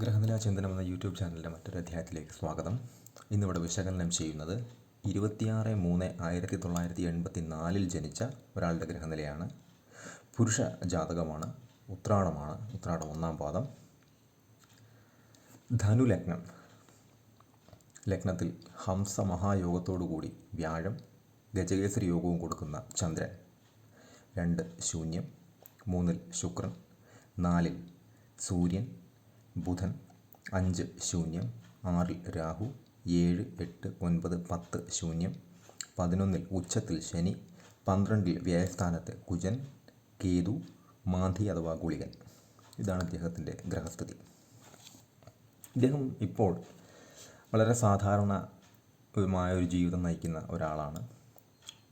ഗ്രഹനില ചിന്തനം എന്ന യൂട്യൂബ് ചാനലിന്റെ മറ്റൊരു അധ്യായത്തിലേക്ക് സ്വാഗതം. ഇന്നിവിടെ വിശകലനം ചെയ്യുന്നത് ഇരുപത്തിയാറ് മൂന്ന് ആയിരത്തി തൊള്ളായിരത്തി എൺപത്തി നാലിൽ ജനിച്ച ഒരാളുടെ ഗ്രഹനിലയാണ്. പുരുഷ ജാതകമാണ് ഉത്രാടമാണ് ഉത്രാടം ഒന്നാം പാദം. ധനു ലഗ്നം. ലഗ്നത്തിൽ ഹംസ മഹായോഗത്തോടുകൂടി വ്യാഴം ഗജകേസരി യോഗവും കൊടുക്കുന്ന ചന്ദ്രൻ. രണ്ട് ശൂന്യം മൂന്നിൽ ശുക്രൻ നാലിൽ സൂര്യൻ ബുധൻ അഞ്ച് ശൂന്യം ആറിൽ രാഹു ഏഴ് എട്ട് ഒൻപത് പത്ത് ശൂന്യം പതിനൊന്നിൽ ഉച്ചത്തിൽ ശനി പന്ത്രണ്ടിൽ വ്യയസ്ഥാനത്ത് കുജൻ കേതു മാന്ധി അഥവാ ഗുളികൻ. ഇതാണ് അദ്ദേഹത്തിന്റെ ഗ്രഹസ്ഥിതി. ഇദ്ദേഹം ഇപ്പോൾ വളരെ സാധാരണമായ ഒരു ജീവിതം നയിക്കുന്ന ഒരാളാണ്.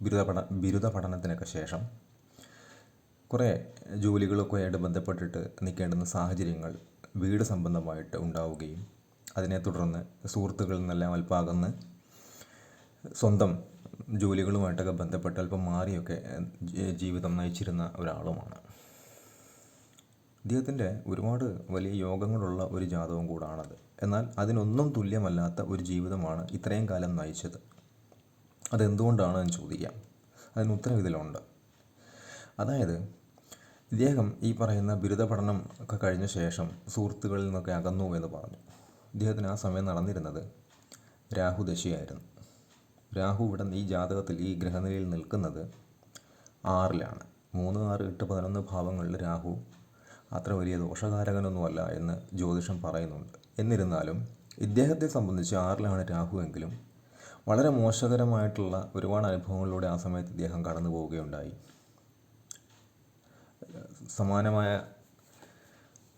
ബിരുദ പഠ ബിരുദ പഠനത്തിനൊക്കെ ശേഷം കുറേ ജോലികളൊക്കെ ആയിട്ട് ബന്ധപ്പെട്ടിട്ട് നിൽക്കേണ്ടുന്ന സാഹചര്യങ്ങൾ വീട് സംബന്ധമായിട്ട് ഉണ്ടാവുകയും അതിനെ തുടർന്ന് സുഹൃത്തുക്കളിൽ നിന്നെല്ലാം അല്പം അകന്ന് സ്വന്തം ജോലികളുമായിട്ടൊക്കെ ബന്ധപ്പെട്ട് അല്പം മാറിയൊക്കെ ജീവിതം നയിച്ചിരുന്ന ഒരാളുമാണ്. ഇദ്ദേഹത്തിന്റെ ഒരുപാട് വലിയ യോഗങ്ങളുള്ള ഒരു ജാതകം കൂടാണത്. എന്നാൽ അതിനൊന്നും തുല്യമല്ലാത്ത ഒരു ജീവിതമാണ് ഇത്രയും കാലം നയിച്ചത്. അതെന്തുകൊണ്ടാണ് എന്ന് ചോദിക്കാം. അതിന് ഉത്തരം ഇതിലുണ്ട് അതായത് ഇദ്ദേഹം ഈ പറയുന്ന ബിരുദ പഠനം ഒക്കെ കഴിഞ്ഞ ശേഷം സുഹൃത്തുക്കളിൽ നിന്നൊക്കെ അകന്നു എന്ന് പറഞ്ഞു. ഇദ്ദേഹത്തിന് ആ സമയം നടന്നിരുന്നത് രാഹു ദശയായിരുന്നു. രാഹു ഇവിടെ ഈ ജാതകത്തിൽ ഈ ഗ്രഹനിലയിൽ നിൽക്കുന്നത് ആറിലാണ്. മൂന്ന് ആറ് എട്ട് പതിനൊന്ന് ഭാവങ്ങളിൽ രാഹു അത്ര വലിയ ദോഷകാരകനൊന്നുമല്ല എന്ന് ജ്യോതിഷം പറയുന്നുണ്ട്. എന്നിരുന്നാലും ഇദ്ദേഹത്തെ സംബന്ധിച്ച് ആറിലാണ് രാഹു എങ്കിലും വളരെ മോശകരമായിട്ടുള്ള ഒരുപാട് അനുഭവങ്ങളിലൂടെ ആ സമയത്ത് ഇദ്ദേഹം കടന്നു പോവുകയുണ്ടായി സമാനമായ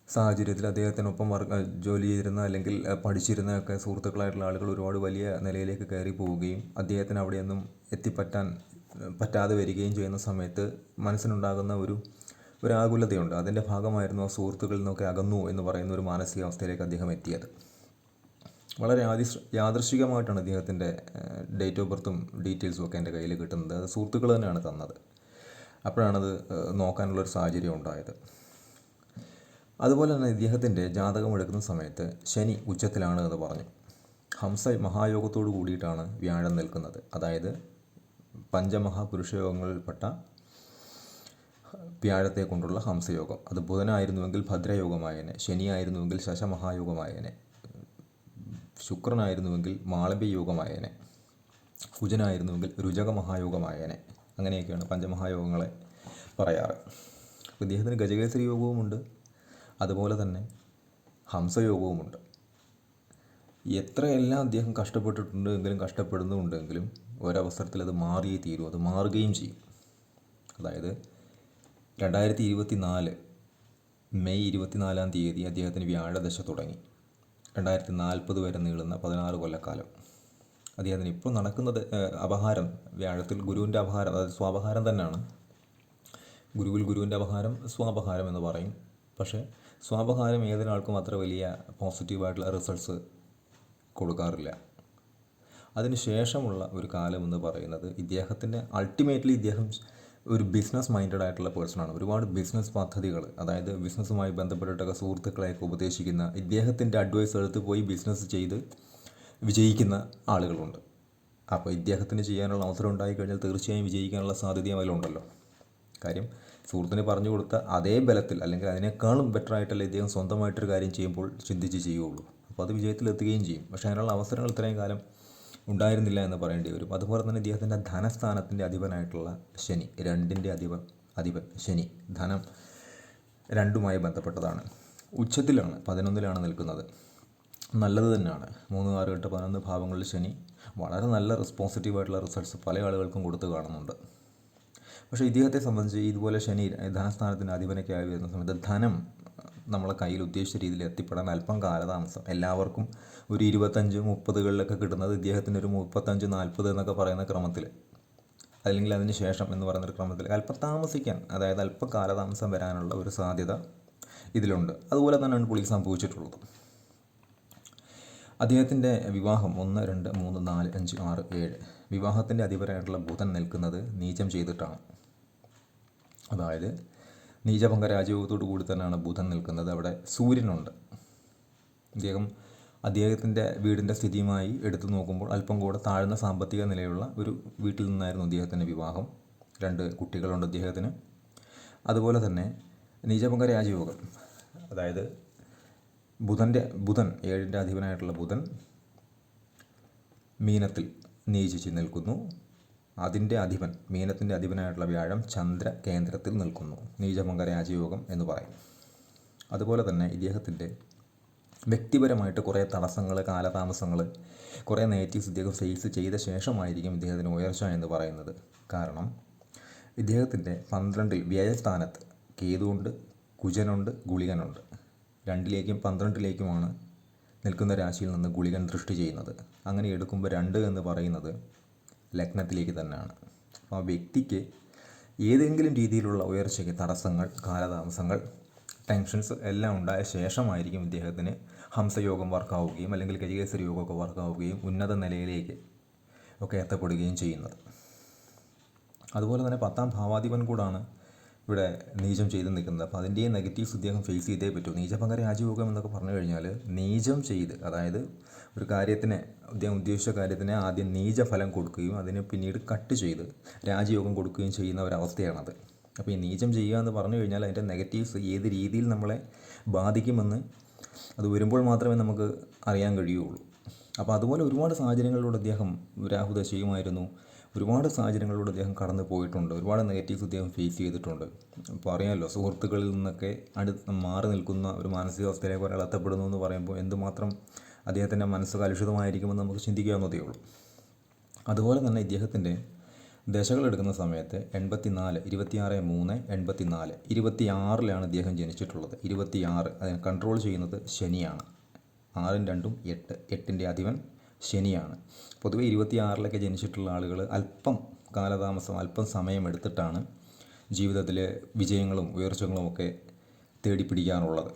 സാഹചര്യത്തിൽ അദ്ദേഹത്തിനൊപ്പം വർക്ക് ജോലി ചെയ്തിരുന്ന അല്ലെങ്കിൽ പഠിച്ചിരുന്ന ഒക്കെ സുഹൃത്തുക്കളായിട്ടുള്ള ആളുകൾ ഒരുപാട് വലിയ നിലയിലേക്ക് കയറി പോവുകയും അദ്ദേഹത്തിന് അവിടെയൊന്നും എത്തിപ്പറ്റാൻ പറ്റാതെ വരികയും ചെയ്യുന്ന സമയത്ത് മനസ്സിനുണ്ടാകുന്ന ഒരു ഒരു ആകുലതയുണ്ട്. അതിന്റെ ഭാഗമായിരുന്നു ആ സുഹൃത്തുക്കളിൽ നിന്നൊക്കെ അകന്നു എന്ന് പറയുന്ന ഒരു മാനസികാവസ്ഥയിലേക്ക് അദ്ദേഹം എത്തിയത്. വളരെ യാദൃശ് യാദൃശികമായിട്ടാണ് അദ്ദേഹത്തിന്റെ ഡേറ്റ് ഓഫ് ബർത്തും ഡീറ്റെയിൽസും ഒക്കെ എന്റെ കയ്യിൽ കിട്ടുന്നത്. അത് സുഹൃത്തുക്കൾ തന്നെയാണ് തന്നത്. അപ്പോഴാണത് നോക്കാനുള്ളൊരു സാഹചര്യം ഉണ്ടായത്. അതുപോലെ തന്നെ ഇദ്ദേഹത്തിന്റെ ജാതകം എടുക്കുന്ന സമയത്ത് ശനി ഉച്ചത്തിലാണ് എന്ന് പറഞ്ഞു. ഹംസ മഹായോഗത്തോട് കൂടിയിട്ടാണ് വ്യാഴം നിൽക്കുന്നത്. അതായത് പഞ്ചമഹാപുരുഷയോഗങ്ങളിൽപ്പെട്ട വ്യാഴത്തെ കൊണ്ടുള്ള ഹംസയോഗം. അത് ബുധനായിരുന്നുവെങ്കിൽ ഭദ്രയോഗമായേനെ ശനിയായിരുന്നുവെങ്കിൽ ശശമഹായോഗമായേനെ ശുക്രനായിരുന്നുവെങ്കിൽ മാളവ്യ യോഗമായേനെ കുജനായിരുന്നുവെങ്കിൽ രുചക മഹായോഗമായേനെ അങ്ങനെയൊക്കെയാണ് പഞ്ചമഹായോഗങ്ങളെ പറയാറ്. അപ്പോൾ ഇദ്ദേഹത്തിന് ഗജകേസരി യോഗവുമുണ്ട്. അതുപോലെ തന്നെ ഹംസയോഗവുമുണ്ട്. എത്രയെല്ലാം അദ്ദേഹം കഷ്ടപ്പെട്ടിട്ടുണ്ട് എങ്കിലും കഷ്ടപ്പെടുന്നുണ്ടെങ്കിലും ഒരവസരത്തിൽ അത് മാറിയേ തീരും. അത് മാറുകയും ചെയ്യും. അതായത് രണ്ടായിരത്തി ഇരുപത്തി നാല് മെയ് ഇരുപത്തിനാലാം തീയതി അദ്ദേഹത്തിന് വ്യാഴദശ തുടങ്ങി. രണ്ടായിരത്തി നാൽപ്പത് വരെ നീളുന്ന പതിനാറ് കൊല്ലക്കാലം. അദ്ദേഹത്തിന് ഇപ്പോൾ നടക്കുന്നത് അപഹാരം വ്യാഴത്തിൽ ഗുരുവിന്റെ അപഹാരം അതായത് സ്വാപഹാരം തന്നെയാണ്. ഗുരുവിൽ ഗുരുവിന്റെ അപഹാരം സ്വാപഹാരം എന്ന് പറയും. പക്ഷേ സ്വാപഹാരം ഏതൊരാൾക്കും അത്ര വലിയ പോസിറ്റീവായിട്ടുള്ള റിസൾട്ട്സ് കൊടുക്കാറില്ല. അതിന് ശേഷമുള്ള ഒരു കാലം എന്ന് പറയുന്നത് ഇദ്ദേഹത്തിന്റെ അൾട്ടിമേറ്റ്ലി ഇദ്ദേഹം ഒരു ബിസിനസ് മൈൻഡഡ് ആയിട്ടുള്ള പേഴ്സണാണ്. ഒരുപാട് ബിസിനസ് പദ്ധതികൾ അതായത് ബിസിനസ്സുമായി ബന്ധപ്പെട്ടിട്ടൊക്കെ സുഹൃത്തുക്കളെയൊക്കെ ഉപദേശിക്കുന്ന ഇദ്ദേഹത്തിന്റെ അഡ്വൈസ് എടുത്ത് പോയി ബിസിനസ് ചെയ്ത് വിജയിക്കുന്ന ആളുകളുണ്ട്. അപ്പോൾ ഇദ്ദേഹത്തിന് ചെയ്യാനുള്ള അവസരം ഉണ്ടായിക്കഴിഞ്ഞാൽ തീർച്ചയായും വിജയിക്കാനുള്ള സാധ്യതയും അതിലുണ്ടല്ലോ. കാര്യം സുഹൃത്തിന് പറഞ്ഞു കൊടുത്ത അതേ ബലത്തിൽ അല്ലെങ്കിൽ അതിനേക്കാളും ബെറ്റർ ആയിട്ടല്ലേ ഇദ്ദേഹം സ്വന്തമായിട്ടൊരു കാര്യം ചെയ്യുമ്പോൾ ചിന്തിച്ച് ചെയ്യുകയുള്ളൂ അപ്പോൾ അത് വിജയത്തിലെത്തുകയും ചെയ്യും. പക്ഷേ അതിനുള്ള അവസരങ്ങൾ ഇത്രയും കാലം ഉണ്ടായിരുന്നില്ല എന്ന് പറയേണ്ടി വരും. അതുപോലെ തന്നെ ഇദ്ദേഹത്തിന്റെ ധനസ്ഥാനത്തിന്റെ അധിപനായിട്ടുള്ള ശനി രണ്ടിന്റെ അധിപൻ അധിപൻ ശനി ധനം രണ്ടുമായി ബന്ധപ്പെട്ടതാണ്. ഉച്ചത്തിലാണ് പതിനൊന്നിലാണ് നിൽക്കുന്നത്. നല്ലത് തന്നെയാണ്. മൂന്ന് ആറ് എട്ട് പതിനൊന്ന് ഭാവങ്ങളിൽ ശനി വളരെ നല്ല റെസ്പോൺസിറ്റീവ് ആയിട്ടുള്ള റിസൾട്ട്സ് പല ആളുകൾക്കും കൊടുത്തു കാണുന്നുണ്ട്. പക്ഷേ ഇദ്ദേഹത്തെ സംബന്ധിച്ച് ഇതുപോലെ ശനി ധനസ്ഥാനത്തിന് അധിപനൊക്കെ ആയി വരുന്ന സമയത്ത് ധനം നമ്മളെ കയ്യിൽ ഉദ്ദേശിച്ച രീതിയിൽ എത്തിപ്പെടാൻ അല്പം കാലതാമസം. എല്ലാവർക്കും ഒരു ഇരുപത്തഞ്ച് മുപ്പതുകളിലൊക്കെ കിട്ടുന്നത് ഇദ്ദേഹത്തിന് ഒരു മുപ്പത്തഞ്ച് നാൽപ്പത് എന്നൊക്കെ പറയുന്ന ക്രമത്തിൽ. അല്ലെങ്കിൽ അതിന് ശേഷം എന്ന് പറയുന്ന ഒരു ക്രമത്തിൽ അല്പം താമസിക്കാൻ അതായത് അല്പം കാലതാമസം വരാനുള്ള ഒരു സാധ്യത ഇതിലുണ്ട്. അതുപോലെ തന്നെയാണ് പുള്ളി സംഭവിച്ചിട്ടുള്ളത്. അദ്ദേഹത്തിന്റെ വിവാഹം ഒന്ന് രണ്ട് മൂന്ന് നാല് അഞ്ച് ആറ് ഏഴ്. വിവാഹത്തിന്റെ അധിപരായിട്ടുള്ള ബുധൻ നിൽക്കുന്നത് നീചം ചെയ്തിട്ടാണ്. അതായത് നീചഭംഗ രാജയോഗത്തോടു കൂടി തന്നെയാണ് ബുധൻ നിൽക്കുന്നത്. അവിടെ സൂര്യനുണ്ട്. അദ്ദേഹം അദ്ദേഹത്തിന്റെ വീടിന്റെ സ്ഥിതിയുമായി എടുത്തു നോക്കുമ്പോൾ അല്പം കൂടെ താഴ്ന്ന സാമ്പത്തിക നിലയുള്ള ഒരു വീട്ടിൽ നിന്നായിരുന്നു അദ്ദേഹത്തിന്റെ വിവാഹം. രണ്ട് കുട്ടികളുണ്ട് അദ്ദേഹത്തിന് അതുപോലെ തന്നെ നീചഭംഗ രാജയോഗം അതായത് ബുധന്റെ ബുധൻ ഏഴിന്റെ അധിപനായിട്ടുള്ള ബുധൻ മീനത്തിൽ നീചിച്ച് നിൽക്കുന്നു. അതിന്റെ അധിപൻ മീനത്തിന്റെ അധിപനായിട്ടുള്ള വ്യാഴം ചന്ദ്ര കേന്ദ്രത്തിൽ നിൽക്കുന്നു. നീചമംഗ രാജയോഗം എന്ന് പറയും. അതുപോലെ തന്നെ ഇദ്ദേഹത്തിന്റെ വ്യക്തിപരമായിട്ട് കുറേ തടസ്സങ്ങൾ കാലതാമസങ്ങൾ കുറേ നെഗറ്റീവ്സ് ഇദ്ദേഹം ഫേസ് ചെയ്ത ശേഷമായിരിക്കും ഇദ്ദേഹത്തിന് ഉയർച്ച എന്ന് പറയുന്നത്. കാരണം ഇദ്ദേഹത്തിന്റെ പന്ത്രണ്ടിൽ വ്യയസ്ഥാനത്ത് കേതുണ്ട് കുജനുണ്ട് ഗുളികനുണ്ട്. രണ്ടിലേക്കും പന്ത്രണ്ടിലേക്കുമാണ് നിൽക്കുന്ന രാശിയിൽ നിന്ന് ഗുളികൻ ദൃഷ്ടി ചെയ്യുന്നത്. അങ്ങനെ എടുക്കുമ്പോൾ രണ്ട് എന്ന് പറയുന്നത് ലഗ്നത്തിലേക്ക് തന്നെയാണ്. ആ വ്യക്തിക്ക് ഏതെങ്കിലും രീതിയിലുള്ള ഉയർച്ചയ്ക്ക് തടസ്സങ്ങൾ കാലതാമസങ്ങൾ ടെൻഷൻസ് എല്ലാം ഉണ്ടായ ശേഷമായിരിക്കും ഇദ്ദേഹത്തിന് ഹംസയോഗം വർക്കാവുകയും അല്ലെങ്കിൽ ഗജകേസരി യോഗമൊക്കെ വർക്കാവുകയും ഉന്നത നിലയിലേക്ക് ഒക്കെ എത്തപ്പെടുകയും ചെയ്യുന്നത്. അതുപോലെ തന്നെ പത്താം ഭാവാധിപൻ കൂടാണ് ഇവിടെ നീചം ചെയ്ത് നിൽക്കുന്നത്. അപ്പോൾ അതിന്റെയും നെഗറ്റീവ്സ് ഇദ്ദേഹം ഫേസ് ചെയ്തേ പറ്റൂ. നീചഭംഗ രാജയോഗം എന്നൊക്കെ പറഞ്ഞു കഴിഞ്ഞാൽ നീചം ചെയ്ത് അതായത് ഒരു കാര്യത്തിന് അദ്ദേഹം ഉദ്ദേശിച്ച കാര്യത്തിന് ആദ്യം നീച ഫലം കൊടുക്കുകയും അതിന് പിന്നീട് കട്ട് ചെയ്ത് രാജയോഗം കൊടുക്കുകയും ചെയ്യുന്ന ഒരവസ്ഥയാണത്. അപ്പോൾ ഈ നീചം ചെയ്യുക എന്ന് പറഞ്ഞു കഴിഞ്ഞാൽ അതിന്റെ നെഗറ്റീവ്സ് ഏത് രീതിയിൽ നമ്മളെ ബാധിക്കുമെന്ന് അത് വരുമ്പോൾ മാത്രമേ നമുക്ക് അറിയാൻ കഴിയുള്ളൂ. അപ്പോൾ അതുപോലെ ഒരുപാട് സാഹചര്യങ്ങളിലൂടെ അദ്ദേഹം രാഹുദ ചെയ്യുമായിരുന്നു ഒരുപാട് സാഹചര്യങ്ങളിലൂടെ അദ്ദേഹം കടന്നു പോയിട്ടുണ്ട്. ഒരുപാട് നെഗറ്റീവ്സ് അദ്ദേഹം ഫേസ് ചെയ്തിട്ടുണ്ട്. അപ്പോൾ അറിയാമല്ലോ സുഹൃത്തുക്കളിൽ നിന്നൊക്കെ അടുത്ത് മാറി നിൽക്കുന്ന ഒരു മാനസികാവസ്ഥയിലേക്ക് ഒരാൾ എത്തപ്പെടുന്നു എന്ന് പറയുമ്പോൾ എന്തുമാത്രം അദ്ദേഹത്തിന്റെ മനസ്സ് കലുഷിതമായിരിക്കുമെന്ന് നമുക്ക് ചിന്തിക്കാവുന്നതേ ഉള്ളൂ. അതുപോലെ തന്നെ ഇദ്ദേഹത്തിന്റെ ദശകൾ എടുക്കുന്ന സമയത്ത് എൺപത്തി നാല് ഇരുപത്തിയാറ് മൂന്ന് എൺപത്തി നാല് ഇരുപത്തി ആറിലാണ് ഇദ്ദേഹം ജനിച്ചിട്ടുള്ളത്. ഇരുപത്തി ആറ് അതിനെ കൺട്രോൾ ചെയ്യുന്നത് ശനിയാണ്. ആറും രണ്ടും എട്ട് എട്ടിന്റെ അധിപൻ ശനിയാണ്. പൊതുവെ ഇരുപത്തിയാറിലൊക്കെ ജനിച്ചിട്ടുള്ള ആളുകൾ അല്പം കാലതാമസം അല്പം സമയം എടുത്തിട്ടാണ് ജീവിതത്തിലെ വിജയങ്ങളും ഉയർച്ചകളും ഒക്കെ തേടിപ്പിടിക്കാറുള്ളത്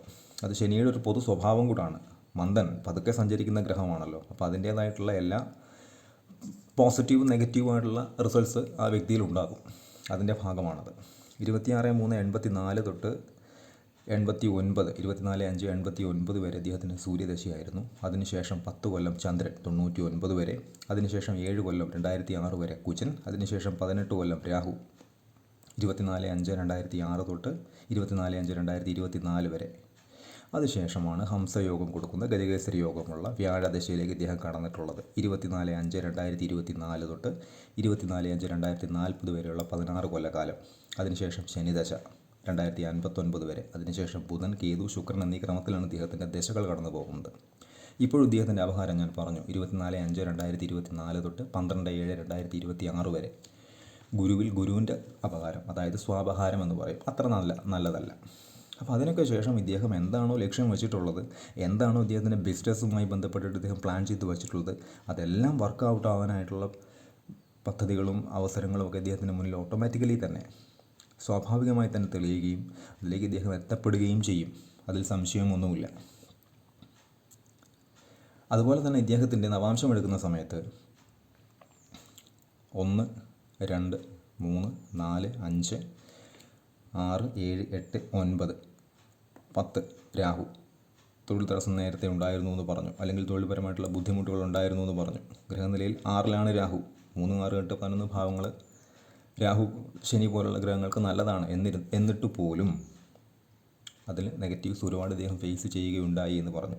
അത് ശനിയുടെ ഒരു പൊതു സ്വഭാവം കൂടാണ്. മന്ദൻ പതുക്കെ സഞ്ചരിക്കുന്ന ഗ്രഹമാണല്ലോ. അപ്പോൾ അതിന്റേതായിട്ടുള്ള എല്ലാ പോസിറ്റീവും നെഗറ്റീവുമായിട്ടുള്ള റിസൾട്ട്സ് ആ വ്യക്തിയിൽ ഉണ്ടാകും അതിന്റെ ഭാഗമാണത്. ഇരുപത്തിയാറ് മൂന്ന് എൺപത്തി നാല് തൊട്ട് എൺപത്തി ഒൻപത് ഇരുപത്തിനാല് അഞ്ച് എൺപത്തി ഒൻപത് വരെ അദ്ദേഹത്തിന് സൂര്യദശയായിരുന്നു. അതിനുശേഷം പത്ത് കൊല്ലം ചന്ദ്രൻ തൊണ്ണൂറ്റി ഒൻപത് വരെ അതിനുശേഷം ഏഴ് കൊല്ലം രണ്ടായിരത്തി ആറ് വരെ കുചൻ അതിനുശേഷം പതിനെട്ട് കൊല്ലം രാഹു. ഇരുപത്തിനാല് അഞ്ച് രണ്ടായിരത്തി ആറ് തൊട്ട് ഇരുപത്തിനാല് അഞ്ച് രണ്ടായിരത്തി ഇരുപത്തി നാല് വരെ. അതിനുശേഷമാണ് ഹംസയോഗം കൊടുക്കുന്ന ഗജകേസരി യോഗമുള്ള വ്യാഴദശയിലേക്ക് ഇദ്ദേഹം കടന്നിട്ടുള്ളത്. ഇരുപത്തിനാല് അഞ്ച് രണ്ടായിരത്തി ഇരുപത്തി നാല് തൊട്ട് ഇരുപത്തിനാല് അഞ്ച് രണ്ടായിരത്തി നാൽപ്പത് വരെയുള്ള പതിനാറ് കൊല്ലക്കാലം. അതിനുശേഷം ശനിദശ. രണ്ടായിരത്തി അൻപത്തൊൻപത് വരെ. അതിനുശേഷം ബുധൻ കേതു ശുക്രൻ എന്നീ ക്രമത്തിലാണ് ഇദ്ദേഹത്തിന്റെ ദശകൾ കടന്നു പോകുന്നത്. ഇപ്പോഴും ഇദ്ദേഹത്തിന്റെ അപഹാരം ഞാൻ പറഞ്ഞു. ഇരുപത്തിനാല് അഞ്ച് രണ്ടായിരത്തി ഇരുപത്തി നാല് തൊട്ട് പന്ത്രണ്ട് ഏഴ് രണ്ടായിരത്തി ഇരുപത്തി ആറ് വരെ. ഗുരുവിൽ ഗുരുവിന്റെ അപഹാരം അതായത് സ്വാപഹാരം എന്ന് പറയും. അത്ര നല്ല നല്ലതല്ല. അപ്പോൾ അതിനൊക്കെ ശേഷം ഇദ്ദേഹം എന്താണോ ലക്ഷ്യം വെച്ചിട്ടുള്ളത് എന്താണോ ഇദ്ദേഹത്തിന്റെ ബിസിനസ്സുമായി ബന്ധപ്പെട്ടിട്ട് ഇദ്ദേഹം പ്ലാൻ ചെയ്ത് വെച്ചിട്ടുള്ളത് അതെല്ലാം വർക്ക് ഔട്ട് ആവാനായിട്ടുള്ള പദ്ധതികളും അവസരങ്ങളും ഒക്കെ ഇദ്ദേഹത്തിന്റെ മുന്നിൽ ഓട്ടോമാറ്റിക്കലി തന്നെ സ്വാഭാവികമായി തന്നെ തെളിയുകയും അതിലേക്ക് ഇദ്ദേഹം എത്തപ്പെടുകയും ചെയ്യും. അതിൽ സംശയമൊന്നുമില്ല. അതുപോലെ തന്നെ ഇദ്ദേഹത്തിന്റെ നവാംശം എടുക്കുന്ന സമയത്ത് ഒന്ന് രണ്ട് മൂന്ന് നാല് അഞ്ച് ആറ് ഏഴ് എട്ട് ഒൻപത് പത്ത് രാഹു തൊഴിൽ തടസ്സം നേരത്തെ ഉണ്ടായിരുന്നു എന്ന് പറഞ്ഞു. അല്ലെങ്കിൽ തൊഴിൽപരമായിട്ടുള്ള ബുദ്ധിമുട്ടുകൾ ഉണ്ടായിരുന്നു എന്ന് പറഞ്ഞു. ഗ്രഹനിലയിൽ ആറിലാണ് രാഹു. മൂന്ന് ആറ് എട്ട് പതിനൊന്ന് ഭാവങ്ങൾ രാഹു ശനി പോലുള്ള ഗ്രഹങ്ങൾക്ക് നല്ലതാണ് എന്നിരു എന്നിട്ട് പോലും അതിൽ നെഗറ്റീവ്സ് ഒരുപാട് അദ്ദേഹം ഫേസ് ചെയ്യുകയുണ്ടായി എന്ന് പറഞ്ഞു.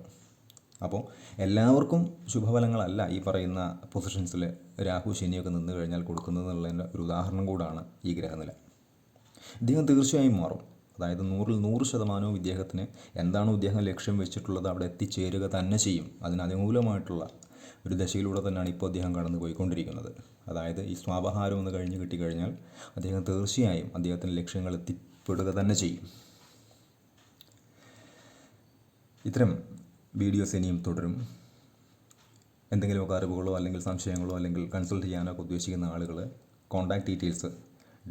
അപ്പോൾ എല്ലാവർക്കും ശുഭഫലങ്ങളല്ല ഈ പറയുന്ന പൊസിഷൻസിൽ രാഹു ശനിയൊക്കെ നിന്ന് കഴിഞ്ഞാൽ കൊടുക്കുന്നതെന്നുള്ളതിന്റെ ഒരു ഉദാഹരണം കൂടാണ് ഈ ഗ്രഹനില. ഇദ്ദേഹം തീർച്ചയായും മാറും. അതായത് നൂറിൽ നൂറ് ശതമാനവും ഇദ്ദേഹത്തിന് എന്താണോ ഇദ്ദേഹം ലക്ഷ്യം വെച്ചിട്ടുള്ളത് അവിടെ എത്തിച്ചേരുക തന്നെ ചെയ്യും. അതിന് അനുകൂലമായിട്ടുള്ള ഒരു ദശയിലൂടെ തന്നെയാണ് ഇപ്പോൾ അദ്ദേഹം കടന്നു പോയിക്കൊണ്ടിരിക്കുന്നത് അതായത് ഈ സ്വാപഹാരം ഒന്ന് കഴിഞ്ഞ് കിട്ടിക്കഴിഞ്ഞാൽ അദ്ദേഹം തീർച്ചയായും അദ്ദേഹത്തിന്റെ ലക്ഷ്യങ്ങൾ എത്തിപ്പെടുക തന്നെ ചെയ്യും. ഇത്തരം വീഡിയോസ് ഇനിയും തുടരും. എന്തെങ്കിലുമൊക്കെ അറിവുകളോ അല്ലെങ്കിൽ സംശയങ്ങളോ അല്ലെങ്കിൽ കൺസൾട്ട് ചെയ്യാനോ ഉദ്ദേശിക്കുന്ന ആളുകൾ കോൺടാക്ട് ഡീറ്റെയിൽസ്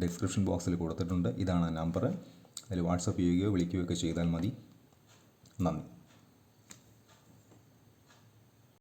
ഡിസ്ക്രിപ്ഷൻ ബോക്സിൽ കൊടുത്തിട്ടുണ്ട്. ഇതാണ് നമ്പർ അതിൽ വാട്സപ്പ് ചെയ്യുകയോ വിളിക്കുകയോ ഒക്കെ ചെയ്താൽ മതി. നന്ദി.